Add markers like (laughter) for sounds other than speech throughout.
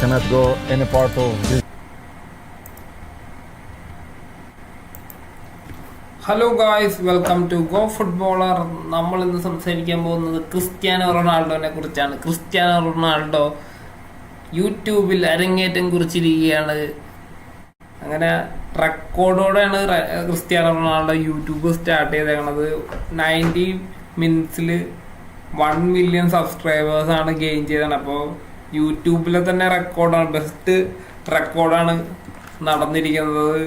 cannot go any part of this? Hello guys welcome to go footballer നമ്മൾ ഇന്ന് സംസാരിക്കാൻ പോകുന്നത് ക്രിസ്ത്യാനോ റൊണാൾഡോനെ കുറിച്ചാണ്. ക്രിസ്ത്യാനോ റൊണാൾഡോ യൂട്യൂബിൽ അരങ്ങേറ്റം കുറിച്ചിരിക്കുകയാണ്. അങ്ങനെ റെക്കോർഡോടെയാണ് ക്രിസ്ത്യാനോ റൊണാൾഡോ യൂട്യൂബ് സ്റ്റാർട്ട് ചെയ്തേക്കണത്. നയന്റി മിനിറ്റ്സിൽ വൺ മില്യൺ സബ്സ്ക്രൈബേഴ്സ് ആണ് ഗെയിൻ ചെയ്തത് അപ്പോൾ യൂട്യൂബിലെ തന്നെ റെക്കോർഡാണ്. ബെസ്റ്റ് റെക്കോർഡാണ് നടന്നിരിക്കുന്നത്.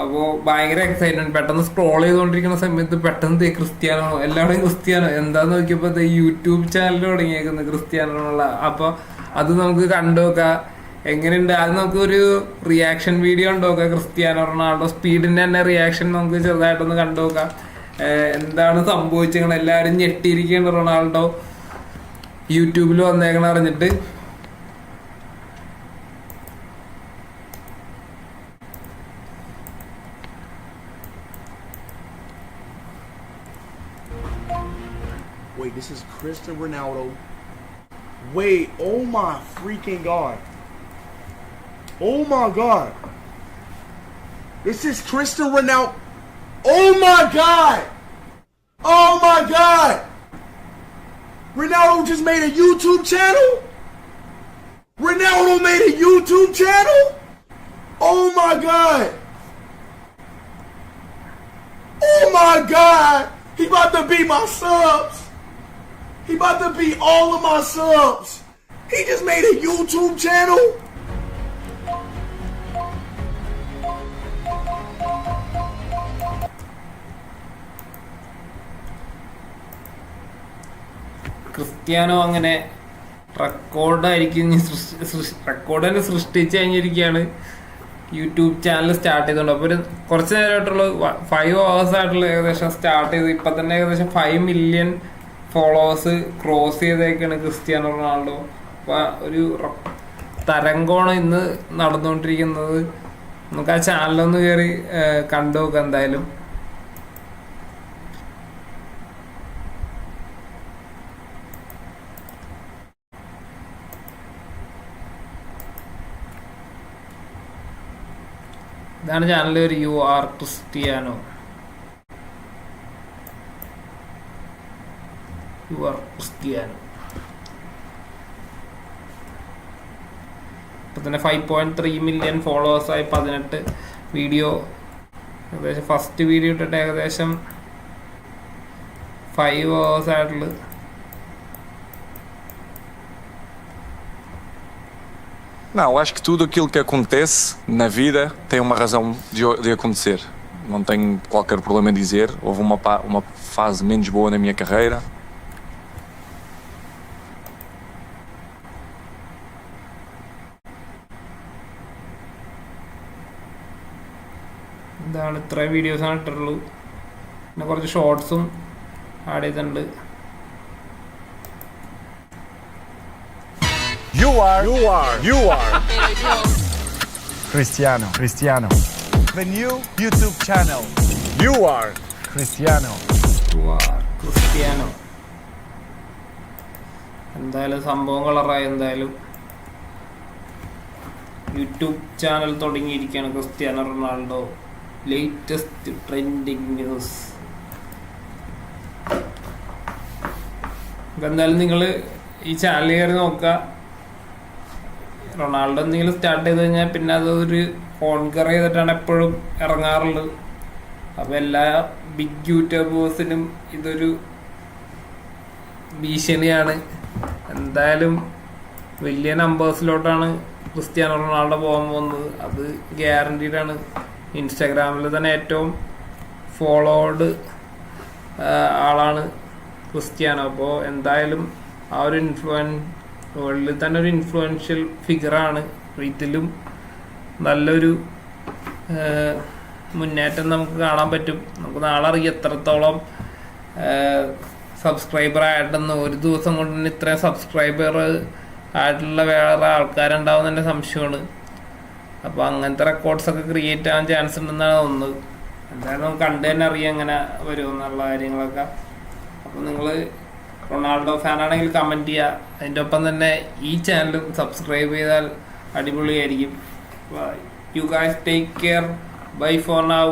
അപ്പോൾ ഭയങ്കര എക്സൈറ്റ്മെന്റ് പെട്ടെന്ന് സ്ക്രോൾ ചെയ്തുകൊണ്ടിരിക്കുന്ന സമയത്ത് പെട്ടെന്ന് ക്രിസ്ത്യാനോ എല്ലാവരും ക്രിസ്ത്യാനോ. എന്താന്ന് നോക്കിയപ്പോൾ യൂട്യൂബ് ചാനൽ തുടങ്ങിയേക്കുന്നത് ക്രിസ്ത്യാനോള്ള അപ്പോൾ അത് നമുക്ക് കണ്ടു നോക്കാം. എങ്ങനെയുണ്ട്? അത് നമുക്ക് ഒരു റിയാക്ഷൻ വീഡിയോ ഉണ്ട് നോക്കാം. Cristiano Ronaldo. സ്പീഡിന്റെ തന്നെ റിയാക്ഷൻ നമുക്ക് ചെറുതായിട്ടൊന്ന് കണ്ടു നോക്കാം. എന്താണ് സംഭവിച്ചത് എല്ലാവരും ഞെട്ടിയിരിക്കുകയാണ് റൊണാൾഡോ. യൂട്യൂബിൽ വന്നേക്കണം അറിഞ്ഞിട്ട്. Wait, this is Cristiano Ronaldo. Wait, oh my freaking god. Oh my god. This is Cristiano Ronaldo. Oh my god. Oh my god. Ronaldo just made a YouTube channel? Ronaldo made a YouTube channel? Oh my god. Oh my god. He about to beat my subs. He about to beat all of my subs. He just made a YouTube channel. Cristiano അങ്ങനെ റെക്കോർഡായിരിക്കും record തന്നെ സൃഷ്ടിച്ചു കഴിഞ്ഞിരിക്കുകയാണ് YouTube channel start ചെയ്തുകൊണ്ട് അപ്പോൾ ഒരു കുറച്ച് നേരമായിട്ടുള്ള five hours ആയിട്ടുള്ള ഏകദേശം സ്റ്റാർട്ട് ചെയ്ത് ഇപ്പം തന്നെ ഏകദേശം ഫൈവ് മില്യൺ ഫോളോവേഴ്സ് ക്രോസ് ചെയ്തേക്കാണ് ക്രിസ്ത്യാനോ റൊണാൾഡോ. അപ്പോൾ ഒരു തരംഗമാണ് ഇന്ന് നടന്നുകൊണ്ടിരിക്കുന്നത്. നമുക്ക് ആ ചാനലൊന്ന് കയറി കണ്ടു നോക്കാം എന്തായാലും. ഇതാണ് ചാനൽ ഒരു U R Cristiano. U R Cristiano ഇപ്പൊ തന്നെ ഫൈവ് പോയിന്റ് ത്രീ മില്യൺ ഫോളോവേഴ്സായി പതിനെട്ട് വീഡിയോ ഏകദേശം ഫസ്റ്റ് വീഡിയോ ഇട്ടിട്ട് ഏകദേശം ഫൈവ് അവേഴ്സ് ആയിട്ടുള്ള Não, acho que tudo aquilo que acontece na vida tem uma razão de, o- de acontecer. Não tenho qualquer problema em dizer. Houve uma, pa- uma fase menos boa na minha carreira. ഇതാണ് ഇത്ര വീഡിയോസാണ് ഇട്ടിട്ടുള്ളൂ. പിന്നെ കുറച്ച് ഷോർട്സും add ചെയ്തിട്ടുണ്ട്. You are You are. You are. (laughs) Cristiano Cristiano. The new YouTube channel. You are. Cristiano. Cristiano എന്തായാലും സംഭവം കളറായി എന്തായാലും. യൂട്യൂബ് ചാനൽ തുടങ്ങിയിരിക്കുകയാണ് Cristiano Ronaldo. Latest trending news എന്തായാലും നിങ്ങൾ ഈ ചാനൽ കയറി നോക്കുക. റൊണാൾഡോ എന്തെങ്കിലും സ്റ്റാർട്ട് ചെയ്ത് കഴിഞ്ഞാൽ പിന്നെ അതൊരു കോൺകർ ചെയ്തിട്ടാണ് എപ്പോഴും ഇറങ്ങാറുള്ളത്. അപ്പോൾ എല്ലാ ബിഗ് യൂട്യൂബേഴ്സിനും ഇതൊരു ഭീഷണിയാണ്. എന്തായാലും വലിയ നമ്പേഴ്സിലോട്ടാണ് ക്രിസ്ത്യാനോ റൊണാൾഡോ പോകാൻ പോകുന്നത്. അത് ഗ്യാരണ്ടീഡാണ് ഇൻസ്റ്റാഗ്രാമിൽ തന്നെ ഏറ്റവും ഫോളോഡ് ആളാണ് ക്രിസ്ത്യാനോ. അപ്പോൾ എന്തായാലും ആ ഒരു ഇൻഫ്ലുവൻ വേൾഡിൽ തന്നെ ഒരു ഇൻഫ്ലുവൻഷ്യൽ ഫിഗറാണ് ഇതിലും നല്ലൊരു മുന്നേറ്റം നമുക്ക് കാണാൻ പറ്റും. നമുക്ക് നാളെ അറിയാം എത്രത്തോളം സബ്സ്ക്രൈബർ ആയിട്ടെന്ന് ഒരു ദിവസം കൊണ്ട് തന്നെ ഇത്രയും സബ്സ്ക്രൈബർ ആയിട്ടുള്ള വേറെ ആൾക്കാരുണ്ടാവും തന്നെ സംശയമാണ്. അപ്പോൾ അങ്ങനത്തെ റെക്കോർഡ്സ് ഒക്കെ ക്രിയേറ്റ് ആവാൻ ചാൻസ് ഉണ്ടെന്നാണ് തോന്നുന്നത്. എന്തായാലും നമുക്ക് കണ്ടു തന്നെ അറിയാം എങ്ങനെ വരുമെന്നുള്ള കാര്യങ്ങളൊക്കെ. അപ്പോൾ നിങ്ങൾ റൊണാൾഡോ ഫാൻ ആണെങ്കിൽ കമന്റ് ചെയ്യുക അതിന്റെ ഒപ്പം തന്നെ ഈ ചാനലും സബ്സ്ക്രൈബ് ചെയ്താൽ അടിപൊളിയായിരിക്കും. You guys take care bye for now